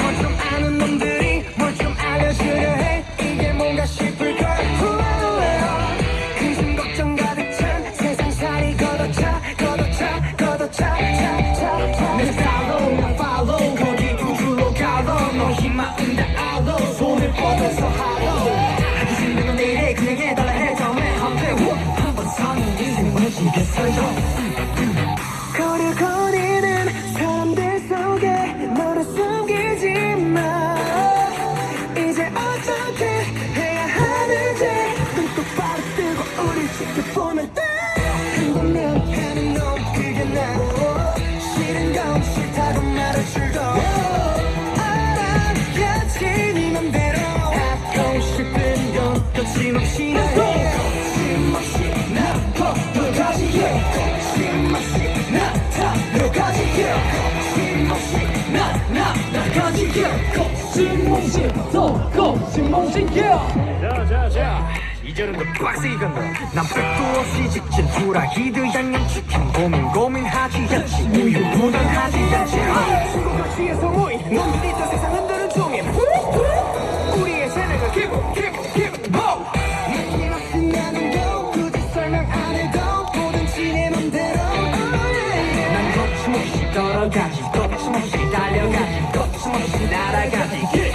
뭐좀 아는 놈들이 뭘 좀 알려주려 해 이게 뭔가 인생 무지겠어요 지켜보면 돼한 번면 하는 놈 그게 나 싫은 건 싫다고 말해줄고 알아야지 네 맘대로. 하고 싶은 건 거침없이 해. 거침없이 나 거기까지 해 거침없이 거침없이 나나 나까지 해 거침없이 더 거침없이. 자자자 이제는 더 빡세게 간다. 난 백도 없이 직진 후라이드 양념치킨 고민 고민하지 않지. 우유 무난하지 않지. 친구가 취해서 모인 놈들이 또 세상 흔드는 중임 우리의 세대가 기분 기분 기분 거침없이 걸어가지 거침없이 달려가지 거침없이 날아가지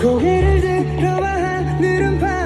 고개를 들어봐 하늘은 파